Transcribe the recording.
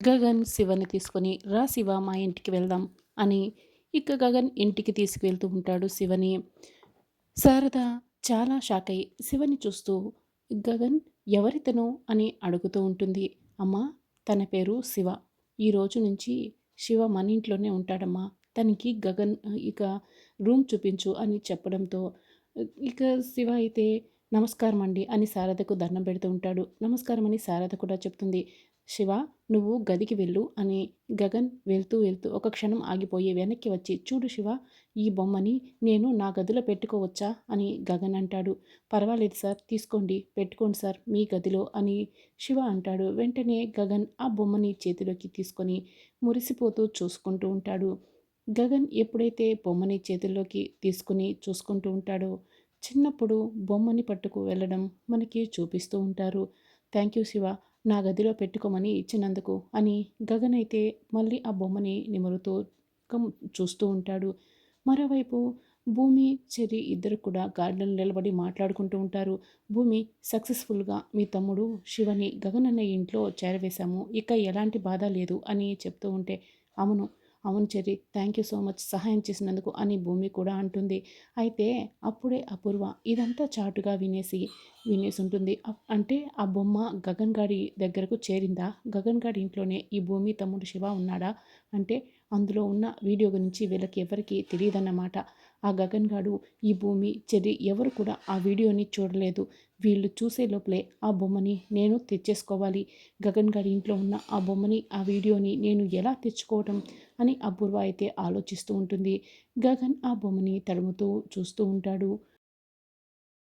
గగన్ శివని తీసుకొని రా శివ మా ఇంటికి వెళ్దాం అని ఇక గగన్ ఇంటికి తీసుకువెళ్తూ ఉంటాడు శివని. శారద చాలా షాక్ అయ్యి శివని చూస్తూ గగన్ ఎవరితను? అని అడుగుతూ ఉంటుంది. అమ్మా తన పేరు శివ. ఈ రోజు నుంచి శివ మన ఇంట్లోనే ఉంటాడమ్మా. తనకి గగన్ ఇక రూమ్ చూపించు అని చెప్పడంతో ఇక శివ అయితే నమస్కారం అండి అని శారదకు దండం పెడుతూ ఉంటాడు. నమస్కారం అని శారద కూడా చెప్తుంది. శివ నువ్వు గదికి వెళ్ళు అని గగన్ వెళ్తూ వెళ్తూ ఒక క్షణం ఆగిపోయి వెనక్కి వచ్చి చూడు శివ ఈ బొమ్మని నేను నా గదిలో పెట్టుకోవచ్చా అని గగన్ అంటాడు. పర్వాలేదు సార్ తీసుకోండి పెట్టుకోండి సార్ మీ గదిలో అని శివ అంటాడు. వెంటనే గగన్ ఆ బొమ్మని చేతిలోకి తీసుకొని మురిసిపోతూ చూసుకుంటూ ఉంటాడు. గగన్ ఎప్పుడైతే బొమ్మని చేతుల్లోకి తీసుకుని చూసుకుంటూ ఉంటాడో చిన్నప్పుడు బొమ్మని పట్టుకు వెళ్ళడం మనకి చూపిస్తూ ఉంటారు. థ్యాంక్ యూ శివ నా గదిలో పెట్టుకోమని ఇచ్చినందుకు అని గగన్ అయితే మళ్ళీ ఆ బొమ్మని నిమరుతో చూస్తూ ఉంటాడు. మరోవైపు భూమి చెరి ఇద్దరు కూడా గార్డెన్ నిలబడి మాట్లాడుకుంటూ ఉంటారు. భూమి సక్సెస్ఫుల్గా మీ తమ్ముడు శివని గగన్ అనే ఇంట్లో చేరవేశాము ఇక ఎలాంటి బాధ లేదు అని చెప్తూ ఉంటే అవును అవును Cherry thank you so much సహాయం చేసినందుకు అని భూమి కూడా అంటుంది. అయితే అప్పుడే అపూర్వ ఇదంతా చాటుగా వినేసి వినేసి ఉంటుంది అంటే ఆ బొమ్మ గగన్ గారి దగ్గరకు చేరిందా? గగన్ గారి ఇంట్లోనే ఈ భూమి తమ్ముడు శివ ఉన్నాడా? అంటే అందులో ఉన్న వీడియో గురించి వీళ్ళకి ఎవరికి తెలియదన్నమాట. ఆ గగన్ గాడు ఈ భూమి చెరి ఎవరు కూడా ఆ వీడియోని చూడలేదు. వీళ్ళు చూసే లోపలే ఆ బొమ్మని నేను తెచ్చేసుకోవాలి. గగన్ గారి ఇంట్లో ఉన్న ఆ బొమ్మని ఆ వీడియోని నేను ఎలా తెచ్చుకోవటం అని అపూర్వ అయితే ఆలోచిస్తూ ఉంటుంది. గగన్ ఆ బొమ్మని తడుముతూ చూస్తూ ఉంటాడు.